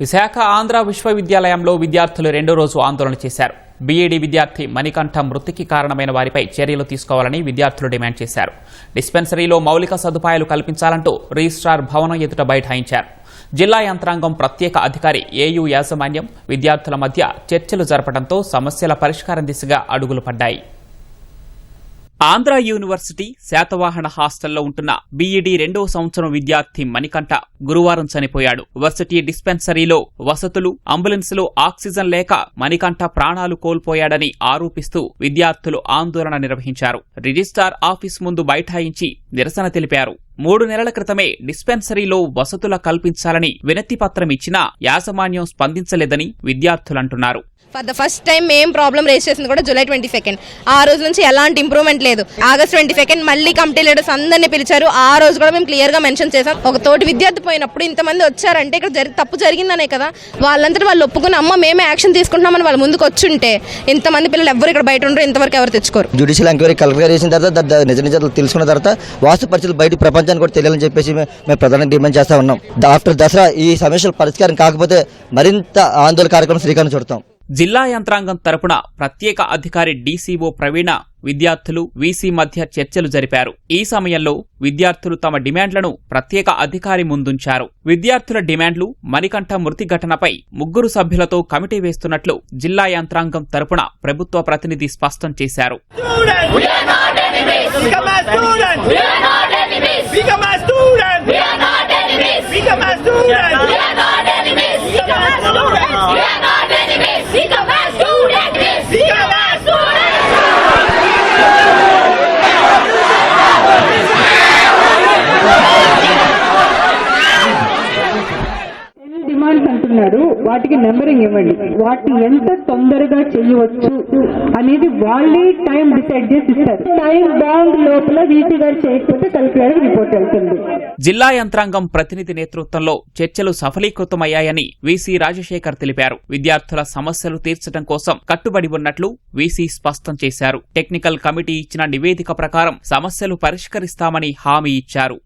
విశాఖ ఆంధ్ర విశ్వవిద్యాలయంలో విద్యార్థులు రెండో రోజు ఆందోళన చేశారు. బీఈడీ విద్యార్థి మణికంఠ మృతికి కారణమైన వారిపై చర్యలు తీసుకోవాలని విద్యార్థులు డిమాండ్ చేశారు. డిస్పెన్సరీలో మౌలిక సదుపాయాలు కల్పించాలంటూ రిజిస్ట్రార్ భవనం ఎదుట బైఠాయించారు. జిల్లా యంత్రాంగం ప్రత్యేక అధికారి ఏయూ యాజమాన్యం విద్యార్థుల మధ్య చర్చలు జరపడంతో సమస్యల పరిష్కారం దిశగా అడుగులు పడ్డాయి. ఆంధ్ర యూనివర్సిటీ శాతవాహన హాస్టల్లో ఉంటున్న బీఈడీ రెండవ సంవత్సరం విద్యార్థి మణికంఠ గురువారం చనిపోయాడు. వర్సిటీ డిస్పెన్సరీలో వసతులు అంబులెన్స్లో ఆక్సిజన్ లేక మణికంఠ ప్రాణాలు కోల్పోయాడని ఆరోపిస్తూ విద్యార్థులు ఆందోళన నిర్వహించారు. రిజిస్ట్రార్ ఆఫీస్ ముందు బైఠాయించి నిరసన తెలిపారు. మూడు నెలల క్రితమే డిస్పెన్సరీలో వసతుల కల్పించాలని వినతిపత్రం ఇచ్చినా యాజమాన్యం స్పందించలేదని విద్యార్థులంటున్నారు. ఫర్ ద ఫస్ట్ టైం మేము ప్రాబ్లం రేస్ చేసింది కూడా జూలై ట్వంటీ సెకండ్ ఆ రోజు నుంచి ఎలాంటి ఇంప్రూవ్మెంట్ లేదు. ఆగస్ట్ ట్వంటీ సెకండ్ మళ్ళీ కమిటీ లీడర్స్ అందరినీ పిలిచారు. ఆ రోజు కూడా మేము క్లియర్గా మెన్షన్ చేసాం ఒక తోటి విద్యార్థి పోయినప్పుడు ఇంతమంది వచ్చారంటే ఇక్కడ జరి తప్పు జరిగిందనే కదా. వాళ్ళంతా వాళ్ళు ఒప్పుకుని అమ్మ మేమే యాక్షన్ తీసుకుంటున్నామని వాళ్ళ ముందుకు వచ్చుంటే ఇంతమంది పిల్లలు ఎవరు ఇక్కడ బయట ఉండరు. ఇంతవరకు ఎవరు తెచ్చుకోరు. జ్యుడిషియల్ ఎంక్వైరీ కలెక్టర్ చేసిన తర్వాత నిజ నిజాలు తెలుసుకున్న తర్వాత వాస్తు పరిస్థితులు బయట ప్రపంచానికి కూడా తెలియాలని చెప్పేసి మేము ప్రధానంగా డిమాండ్ చేస్తా ఉన్నాం. ఆఫ్టర్ దసరా ఈ సమస్యల పరిష్కారం కాకపోతే మరింత ఆందోళన కార్యక్రమం శ్రీకారం చుడతాం. జిల్లా యంత్రాంగం తరపున ప్రత్యేక అధికారి డీసీఓ ప్రవీణ విద్యార్థులు వీసీ మధ్య చర్చలు జరిపారు. ఈ సమయంలో విద్యార్థులు తమ డిమాండ్లను ప్రత్యేక అధికారి ముందుంచారు. విద్యార్థుల డిమాండ్లు మణికంఠ మృతి ఘటనపై ముగ్గురు సభ్యులతో కమిటీ వేస్తున్నట్లు జిల్లా యంత్రాంగం తరపున ప్రభుత్వ ప్రతినిధి స్పష్టం చేశారు. డిమాండ్స్ అంటున్నారు వాటికి నెంబరింగ్ ఇవ్వండి. వాటిని ఎంత తొందరగా చేయవచ్చు అనేది వాళ్ళే టైం డిసైడ్ చేసి ఇస్తారు. టైం బాండ్ లోపల వీసీ గారు చేయకపోతే కలెక్టర్ గారికి రిపోర్ట్ వెళ్తుంది. జిల్లా యంత్రాంగం ప్రతినిధి నేతృత్వంలో చర్చలు సఫలీకృతమయ్యాయని వీసీ రాజశేఖర్ తెలిపారు. విద్యార్థుల సమస్యలు తీర్చడం కోసం కట్టుబడి ఉన్నట్లు వీసీ స్పష్టం చేశారు. టెక్నికల్ కమిటీ ఇచ్చిన నివేదిక ప్రకారం సమస్యలు పరిష్కరిస్తామని హామీ ఇచ్చారు.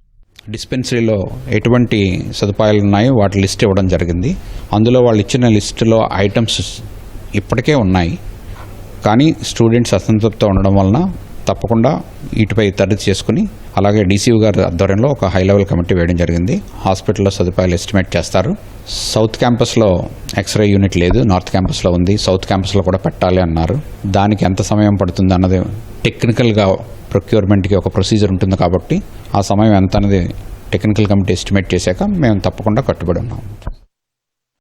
డిస్పెన్సరీలో ఎటువంటి సదుపాయాలు ఉన్నాయో వాటి లిస్ట్ ఇవ్వడం జరిగింది. అందులో వాళ్ళు ఇచ్చిన లిస్టులో ఐటమ్స్ ఇప్పటికే ఉన్నాయి. కానీ స్టూడెంట్స్ అసంతృప్తి ఉండడం వలన తప్పకుండా వీటిపై తరచు చేసుకుని అలాగే డీసీఓ గారి ఆధ్వర్యంలో ఒక హై లెవెల్ కమిటీ వేయడం జరిగింది. హాస్పిటల్లో సదుపాయాలు ఎస్టిమేట్ చేస్తారు. సౌత్ క్యాంపస్లో ఎక్స్రే యూనిట్ లేదు నార్త్ క్యాంపస్లో ఉంది. సౌత్ క్యాంపస్లో కూడా పెట్టాలి అన్నారు. దానికి ఎంత సమయం పడుతుంది అన్నది టెక్నికల్గా ప్రొక్యూర్మెంట్కి ఒక ప్రొసీజర్ ఉంటుంది కాబట్టి ఆ సమయం ఎంత అనేది టెక్నికల్ కమిటీ ఎస్టిమేట్ చేశాక మేము తప్పకుండా కట్టుబడి ఉన్నాం.